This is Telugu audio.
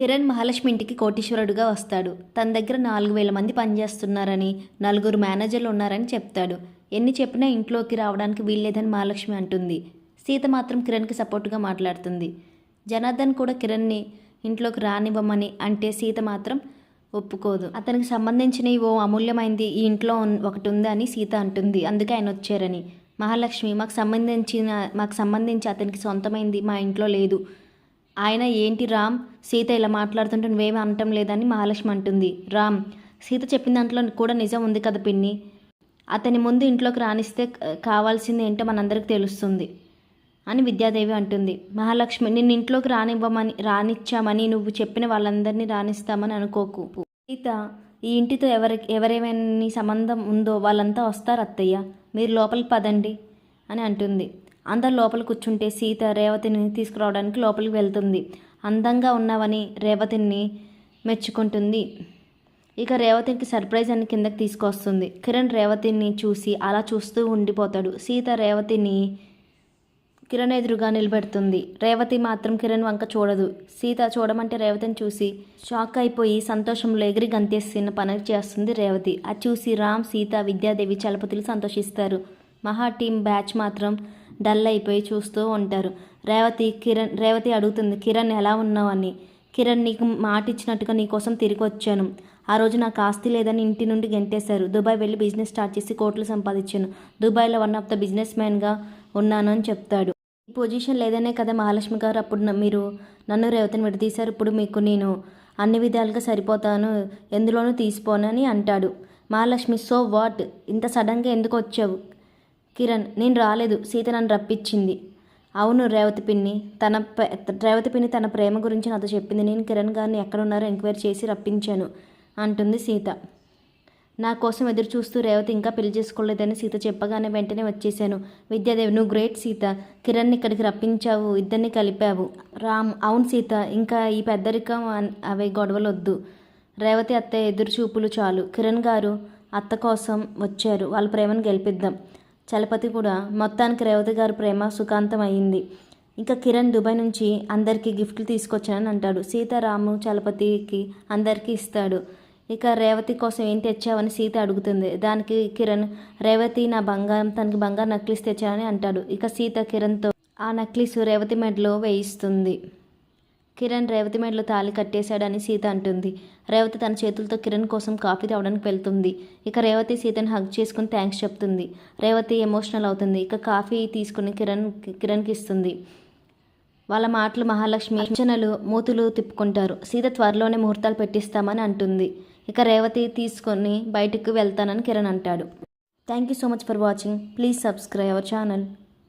కిరణ్ మహాలక్ష్మి ఇంటికి కోటీశ్వరుడుగా వస్తాడు. తన దగ్గర నాలుగు వేల మంది పనిచేస్తున్నారని నలుగురు మేనేజర్లు ఉన్నారని చెప్తాడు. ఎన్ని చెప్పినా ఇంట్లోకి రావడానికి వీల్లేదని మహాలక్ష్మి అంటుంది. సీత మాత్రం కిరణ్కి సపోర్టుగా మాట్లాడుతుంది. జనార్దన్ కూడా కిరణ్ని ఇంట్లోకి రానివ్వమని అంటే సీత మాత్రం ఒప్పుకోదు. అతనికి సంబంధించిన ఓ అమూల్యమైంది ఈ ఇంట్లో ఉన్- ఒకటి ఉందని సీత అంటుంది. అందుకే ఆయన వచ్చారని. మహాలక్ష్మి మాకు సంబంధించిన మాకు సంబంధించి అతనికి సొంతమైంది మా ఇంట్లో లేదు. ఆయన ఏంటి రామ్? సీత ఇలా మాట్లాడుతుంటే నువ్వేమీ అనటం లేదని మహాలక్ష్మి అంటుంది. రామ్ సీత చెప్పిన దాంట్లో కూడా నిజం ఉంది కదా పిన్ని. అతని ముందు ఇంట్లోకి రాణిస్తే కావాల్సింది ఏంటో మనందరికి తెలుస్తుంది అని విద్యాదేవి అంటుంది. మహాలక్ష్మి నిన్ను ఇంట్లోకి రానివ్వమని రానిచ్చామని నువ్వు చెప్పిన వాళ్ళందరినీ రాణిస్తామని అనుకోకు. సీత ఈ ఇంటితో ఎవరి ఎవరేమైనా సంబంధం ఉందో వాళ్ళంతా వస్తారు అత్తయ్య. మీరు లోపలికి పదండి అని అంటుంది. అందరు లోపల కూర్చుంటే సీత రేవతిని తీసుకురావడానికి లోపలికి వెళ్తుంది. అందంగా ఉన్నావని రేవతిని మెచ్చుకుంటుంది. ఇక రేవతికి సర్ప్రైజ్ అని కిందకి తీసుకొస్తుంది. కిరణ్ రేవతిని చూసి అలా చూస్తూ ఉండిపోతాడు. సీత రేవతిని కిరణ్ ఎదురుగా నిలబెడుతుంది. రేవతి మాత్రం కిరణ్ వంక చూడదు. సీత చూడమంటే రేవతిని చూసి షాక్ అయిపోయి సంతోషంలో ఎగిరి గంతేసిన పని చేస్తుంది రేవతి. అది చూసి రామ్ సీత విద్యాదేవి చలపతులు సంతోషిస్తారు. మహా టీం బ్యాచ్ మాత్రం డల్ అయిపోయి చూస్తూ ఉంటారు. రేవతి కిరణ్ రేవతి అడుగుతుంది కిరణ్ ఎలా ఉన్నావు? అని. కిరణ్ నీకు మాట ఇచ్చినట్టుగా నీకోసం తిరిగి వచ్చాను. ఆ రోజు నాకు ఆస్తి లేదని ఇంటి నుండి గెంటేశారు. దుబాయ్ వెళ్ళి బిజినెస్ స్టార్ట్ చేసి కోట్లు సంపాదించాను. దుబాయ్లో వన్ ఆఫ్ ద బిజినెస్ మ్యాన్గా ఉన్నాను అని చెప్తాడు. ఈ పొజిషన్ లేదనే కదా మహాలక్ష్మి గారు అప్పుడు మీరు నన్ను రేవతిని విడదీశారు. ఇప్పుడు మీకు నేను అన్ని విధాలుగా సరిపోతాను. ఎందులోనూ తీసిపోనని అంటాడు. మహాలక్ష్మి సో వాట్ ఇంత సడన్గా ఎందుకు వచ్చావు? కిరణ్ నేను రాలేదు. సీత నన్ను రప్పించింది. అవును రేవతి పిన్ని తన రేవతి పిన్ని తన ప్రేమ గురించి నాతో చెప్పింది. నేను కిరణ్ గారిని ఎక్కడున్నారో ఎంక్వైరీ చేసి రప్పించాను అంటుంది సీత. నా కోసం ఎదురు చూస్తూ రేవతి ఇంకా పెళ్ళి చేసుకోలేదని సీత చెప్పగానే వెంటనే వచ్చేసాను విద్యాదేవి నువ్వు గ్రేట్ సీత. కిరణ్ ఇక్కడికి రప్పించావు. ఇద్దరిని కలిపావు. రామ్ అవును సీత. ఇంకా ఈ పెద్దరికం అవే అవి గొడవలు వద్దు రేవతి అత్త ఎదురు చూపులు చాలు. కిరణ్ గారు అత్త కోసం వచ్చారు. వాళ్ళ ప్రేమను గెలిపిద్దాం. చలపతి కూడా మొత్తానికి రేవతి గారి ప్రేమ సుఖాంతం అయ్యింది ఇంకా కిరణ్ దుబాయ్ నుంచి అందరికీ గిఫ్ట్లు తీసుకొచ్చానని అంటాడు. సీతారాము చలపతికి అందరికీ ఇస్తాడు. ఇక రేవతి కోసం ఏం తెచ్చావని సీత అడుగుతుంది. దానికి కిరణ్ రేవతి నా బంగారం తనకి బంగారు నక్లీస్ తెచ్చానని అంటాడు. ఇక సీత కిరణ్తో ఆ నక్లీసు రేవతి మెడలో వేయిస్తుంది. కిరణ్ రేవతి మెడలో తాళి కట్టేశాడని సీత అంటుంది. రేవతి తన చేతులతో కిరణ్ కోసం కాఫీ తాగడానికి వెళ్తుంది. ఇక రేవతి సీతను హగ్ చేసుకుని థ్యాంక్స్ చెప్తుంది. రేవతి ఎమోషనల్ అవుతుంది. ఇక కాఫీ తీసుకుని కిరణ్ కిరణ్కి ఇస్తుంది. వాళ్ళ మాటలు మహాలక్ష్మి అర్చనలు మూతులు తిప్పుకుంటారు. సీత త్వరలోనే ముహూర్తాలు పెట్టిస్తామని అంటుంది. ఇక రేవతి తీసుకొని బయటికి వెళ్తానని కిరణ్ అంటాడు. Thank you so much for watching. Please subscribe our channel.